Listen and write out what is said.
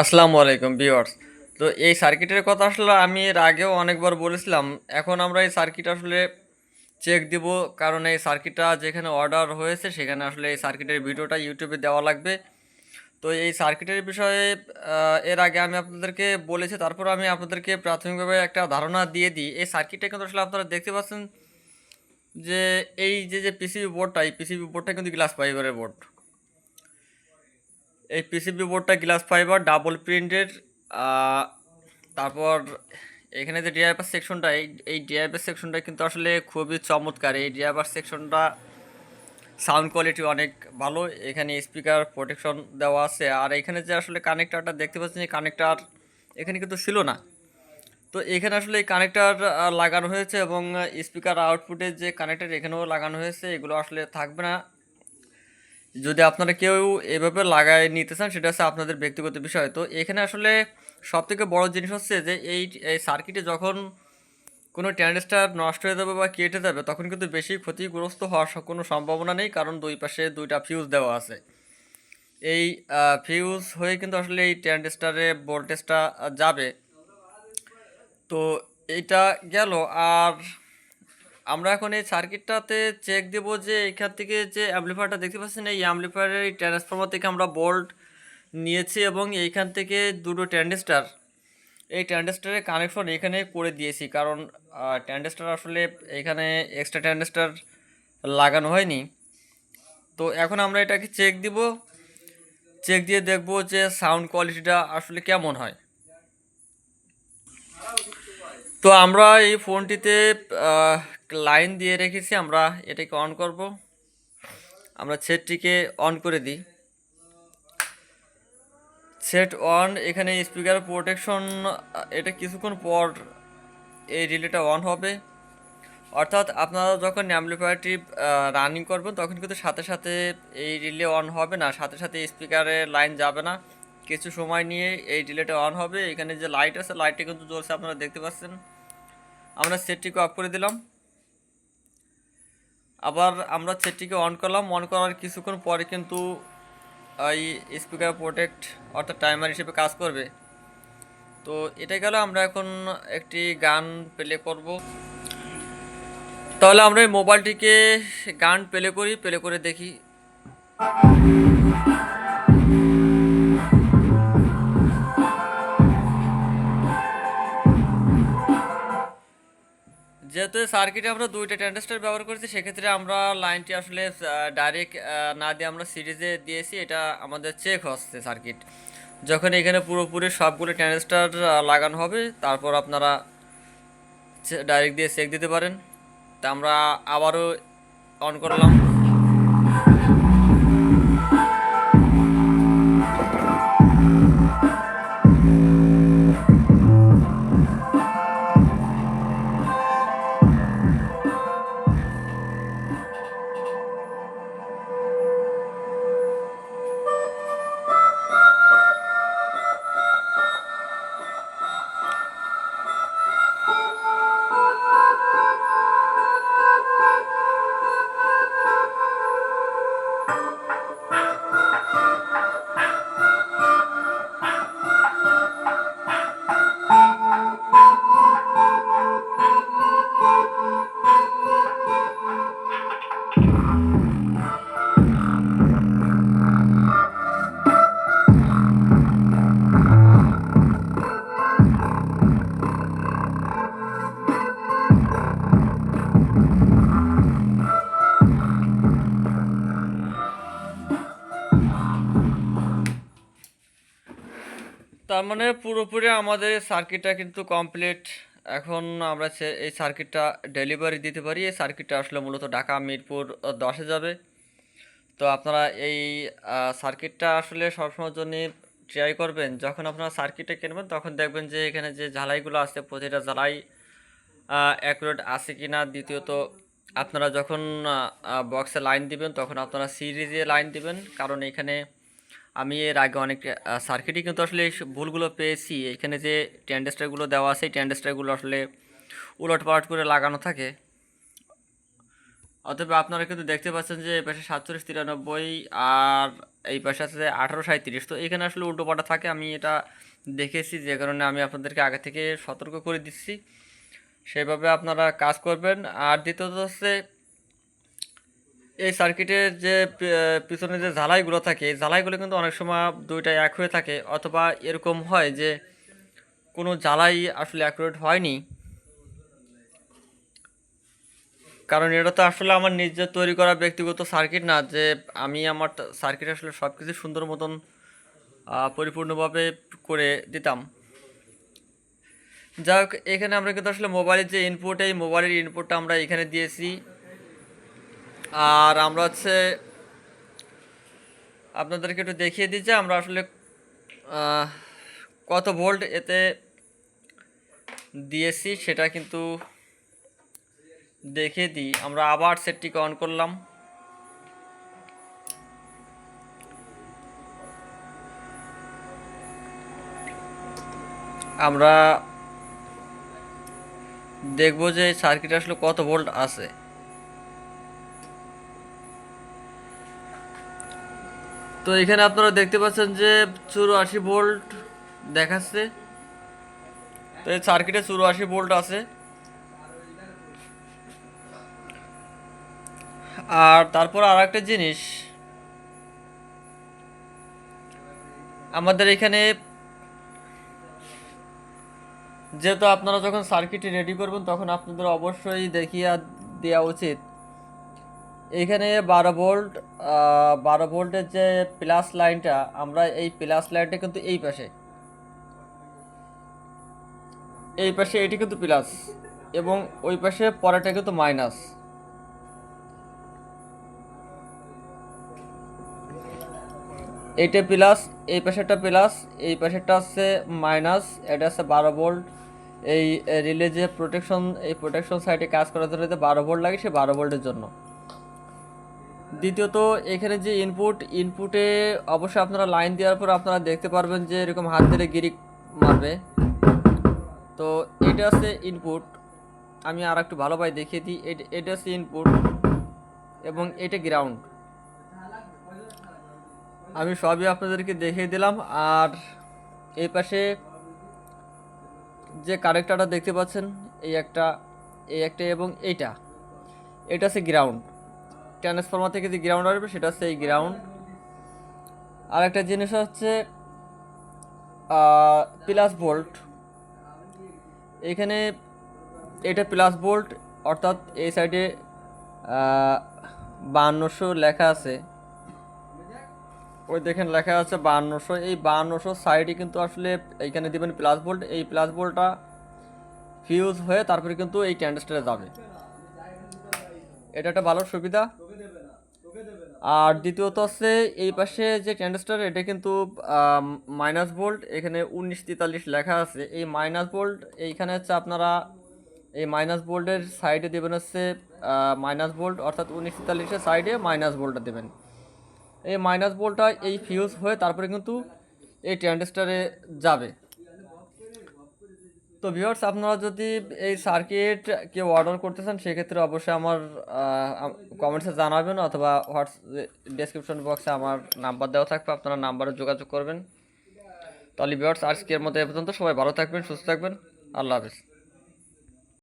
আসসালামু আলাইকুম ভিউয়ার্স। তো এই সার্কিটের কথা আসলে আমি এর আগেও অনেকবার বলেছিলাম, এখন আমরা এই সার্কিট আসলে চেক দিব, কারণ এই সার্কিটটা যেখানে অর্ডার হয়েছে সেখানে আসলে এই সার্কিটের ভিডিওটা ইউটিউবে দেওয়া লাগবে। তো এই সার্কিটের বিষয়ে এর আগে আমি আপনাদেরকে বলেছি, তারপর আমি আপনাদেরকে প্রাথমিকভাবে একটা ধারণা দিয়ে দিই। এই সার্কিটটা কিন্তু আসলে আপনারা দেখতে পাচ্ছেন যে এই যে যে পিসিবি বোর্ডটা এই পিসিবি বোর্ডটা কিন্তু গ্লাস ফাইবারের বোর্ড এই পিসিবি বোর্ডটা গ্লাস ফাইবার ডাবল প্রিন্টের তারপর এখানে যে ডিআইপার সেকশনটা এই এই ডিআইপার সেকশনটা কিন্তু আসলে খুবই চমৎকার। এই ডিআইপার সেকশনটা সাউন্ড কোয়ালিটি অনেক ভালো, এখানে স্পিকার প্রোটেকশন দেওয়া আছে। আর এখানে যে আসলে কানেক্টারটা দেখতে পাচ্ছেন, এই কানেক্টার এখানে কিন্তু ছিল না। তো এখানে আসলে এই কানেক্টার লাগানো হয়েছে এবং স্পিকার আউটপুটের যে কানেক্টার এখানেও লাগানো হয়েছে, এগুলো আসলে থাকবে না। যদি আপনারা কেউ এভাবে লাগায় নিতে চান, সেটা হচ্ছে আপনাদের ব্যক্তিগত বিষয়। তো এখানে আসলে সব থেকে বড় জিনিস হচ্ছে যে, এই এই সার্কিটে যখন কোনো ট্যান্ডেস্টার নষ্ট হয়ে যাবে বা কেটে যাবে, তখন কিন্তু বেশি ক্ষতিগ্রস্ত হওয়ার কোনো সম্ভাবনা নেই, কারণ দুই পাশে দুইটা ফিউজ দেওয়া আছে। এই ফিউজ হয়ে কিন্তু আসলে এই ট্যান্ডেস্টারে ভোল্টেজটা যাবে। তো এইটা গেল, আর আমরা এখন এই সার্কিটটাতে চেক দেব যে এখান থেকে যে অ্যাম্পলিফায়ারটা দেখতে পাচ্ছেন, এই অ্যাম্পলিফায়ারের এই ট্রান্সফর্মার থেকে আমরা বোল্ট নিয়েছি এবং এইখান থেকে দুটো ট্যান্ডেস্টার এই ট্যান্ডেস্টারের কানেকশন এখানে করে দিয়েছি, কারণ ট্যান্ডেস্টার আসলে এখানে এক্সট্রা ট্যান্ডেস্টার লাগানো হয়নি। তো এখন আমরা এটাকে চেক দিব। চেক দিয়ে দেখব যে সাউন্ড কোয়ালিটিটা আসলে কেমন হয়। তো আমরা এই ফোনটিতে লাইন দিয়ে রেখেছি, আমরা এটাকে অন করব। আমরা সেটটিকে অন করে দিই। সেট অন, এখানে স্পিকার প্রোটেকশন এটা কিছুক্ষণ পর এই রিলেটা অন হবে। অর্থাৎ আপনারা যখন অ্যাম্পলিফায়ারটি রানিং করবেন, তখন কিন্তু সাথে সাথে এই রিলে অন হবে না, সাথে সাথে স্পিকারের লাইন যাবে না। কিছু সময় নিয়ে এই রিলেটা অন হবে। এখানে যে লাইট আছে, লাইটটা কিন্তু জ্বলছে, আপনারা দেখতে পাচ্ছেন। আমরা সেটটিকে অফ করে দিলাম। আবার আমরা সেটটিকে অন করলাম। অন করার কিছুক্ষণ পরে কিন্তু এই স্পিকার প্রোটেক্ট অর্থাৎ টাইমার হিসেবে কাজ করবে। তো এটা গেল, আমরা এখন একটি গান প্লে করব। তাহলে আমরা এই মোবাইলটিকে গান প্লে করি প্লে করে দেখি। যেহেতু সার্কিটে আমরা দুইটা ট্রানজিস্টর ব্যবহার করেছি, সেক্ষেত্রে আমরা লাইনটি আসলে ডাইরেক্ট না দিয়ে আমরা সিরিজে দিয়েছি, এটা আমাদের চেক হচ্ছে সার্কিট যখন এখানে পুরোপুরি সবগুলো ট্যান্ডেস্টার লাগানো হবে, তারপর আপনারা ডাইরেক্ট দিয়ে চেক দিতে পারেন। তা আমরা আবারও অন করলাম। তার মানে পুরোপুরি আমাদের সার্কিটটা কিন্তু কমপ্লিট এখন আমরা এই সার্কিটটা ডেলিভারি দিতে পারি। এই সার্কিটটা আসলে মূলত ঢাকা, মিরপুর দশে যাবে। তো আপনারা এই সার্কিটটা আসলে সবসময়ের জন্য ট্রাই করবেন। যখন আপনারা সার্কিটে কিনবেন, তখন দেখবেন যে এখানে যে ঝালাইগুলো আছে, প্রতিটা ঝালাই অ্যাকুরেট আছে কি না দ্বিতীয়ত, আপনারা যখন বক্সে লাইন দিবেন, তখন আপনারা সিরিজে লাইন দিবেন। কারণ এখানে আমি এর আগে অনেক সার্কিটই কিন্তু আসলে এই ভুলগুলো পেয়েছি। এখানে যে ট্যান্ডেস্টারগুলো দেওয়া আছে, এই ট্যান্ডেস্টারগুলো আসলে উলট পালট করে লাগানো থাকে। অথবা আপনারা কিন্তু দেখতে পাচ্ছেন যে এই পাশে সাতচল্লিশ, তিরানব্বই আর এই পাশে আছে আঠারো সাঁত্রিশ তো এখানে আসলে উল্টোপাটা থাকে, আমি এটা দেখেছি, যে কারণে আমি আপনাদেরকে আগে থেকে সতর্ক করে দিচ্ছি। সেভাবে আপনারা কাজ করবেন। আর দ্বিতীয়ত হচ্ছে এই সার্কিটের যে পিছনে যে ঝালাইগুলো থাকে, এই ঝালাইগুলো কিন্তু অনেক সময় দুইটা এক হয়ে থাকে। অথবা এরকম হয় যে কোনো জ্বালাই আসলে অ্যাকুরেট হয়নি। কারণ এটা তো আসলে আমার নিজের তৈরি করা ব্যক্তিগত সার্কিট না, যে আমি আমার সার্কিট আসলে সব কিছু সুন্দর মতন পরিপূর্ণভাবে করে দিতাম। যাই হোক এখানে আমরা কিন্তু আসলে মোবাইলের যে ইনপুট এই মোবাইলের ইনপুটটা আমরা এখানে দিয়েছি। আর আমরা হচ্ছে, আপনাদেরকে একটু দেখিয়ে যে আমরা আসলে কত ভোল্ট এতে দিয়েছি সেটা কিন্তু দেখে দিই। আমরা আবার সেটটিকে অন করলাম। আমরা দেখব যে সার্কিট আসলে কত ভোল্ট আছে। তো এখানে আপনারা দেখতে পাচ্ছেন যে চুরাশি ভোল্ট দেখাচ্ছে। তো এই সার্কিটে চুরাশি ভোল্ট আছে। আর তারপর আর একটা জিনিস, আমাদের এখানে যেহেতু আপনারা যখন সার্কিটটি রেডি করবেন, তখন আপনাদের অবশ্যই দেখিয়ে দেওয়া উচিত। এখানে বারো ভোল্ট বারো ভোল্টের যে প্লাস লাইনটা আমরা এই প্লাস লাইনটা কিন্তু এই পাশে। এই পাশে এটি কিন্তু প্লাস এবং ওই পাশে পরেরটা কিন্তু মাইনাস এইটা প্লাস এই পাশেরটা প্লাস এই পাশেরটা হচ্ছে মাইনাস এটা হচ্ছে বারো ভোল্ট। এই রিলে যে প্রোটেকশন এই প্রোটেকশন সাইডে কাজ করার জন্য যে বারো ভোল্ট লাগে, সে বারো ভোল্টের জন্য। দ্বিতীয়ত, এখানে যে ইনপুট ইনপুটে অবশ্যই আপনারা লাইন দেওয়ার পর আপনারা দেখতে পারবেন যে এরকম হাত দিলে গিরিক মারবে। তো এটা হচ্ছে ইনপুট আমি আর একটু ভালোভাবে দেখিয়ে দিই। এটা হচ্ছে ইনপুট এবং এটা গ্রাউন্ড আমি সবই আপনাদেরকে দেখিয়ে দিলাম। আর এই পাশে যে কারেক্টারটা দেখতে পাচ্ছেন, এই একটা এই একটা এবং এইটা। এটা হচ্ছে গ্রাউন্ড ট্রান্সফর্মার থেকে যে গ্রাউন্ড আসবে, সেটা হচ্ছে এই গ্রাউন্ড আর একটা জিনিস হচ্ছে প্লাস ভোল্ট এখানে এটা প্লাস ভোল্ট অর্থাৎ এই সাইডে বান্নশো লেখা আছে। ওই দেখেন লেখা আছে বান্নশো এই বান্নশো সাইডে কিন্তু আসলে এইখানে দিবেন প্লাস ভোল্ট এই প্লাস ভোল্টটা ফিউজ হয়ে তারপরে কিন্তু এই ট্যান্ডেস্টারে যাবে। এটা একটা ভালো সুবিধা। আর দ্বিতীয়ত হচ্ছে এই পাশে যে ট্যান্ডেস্টার এটা কিন্তু মাইনাস ভোল্ট এখানে উনিশ তেতাল্লিশ লেখা আছে। এই মাইনাস ভোল্ট এইখানে হচ্ছে আপনারা এই মাইনাস ভোল্টের সাইডে দেবেন হচ্ছে মাইনাস ভোল্ট অর্থাৎ উনিশ তেতাল্লিশের সাইডে মাইনাস ভোল্টটা দেবেন। এই মাইনাস ভোল্টটা এই ফিউজ হয়ে তারপরে কিন্তু এই ট্যান্ডেস্টারে যাবে। তো ভিউয়ার্স আপনারা যদি এই সার্কিট কেউ অর্ডার করতে চান, সেক্ষেত্রে অবশ্যই আমার কমেন্টসে জানাবেন অথবা হোয়াটস ডেসক্রিপশন বক্সে আমার নাম্বার দেওয়া থাকবে, আপনারা নাম্বারে যোগাযোগ করবেন। তাহলে ভিউয়ার্স আজকের মতো এ পর্যন্ত। সবাই ভালো থাকবেন, সুস্থ থাকবেন। আল্লাহ হাফিজ।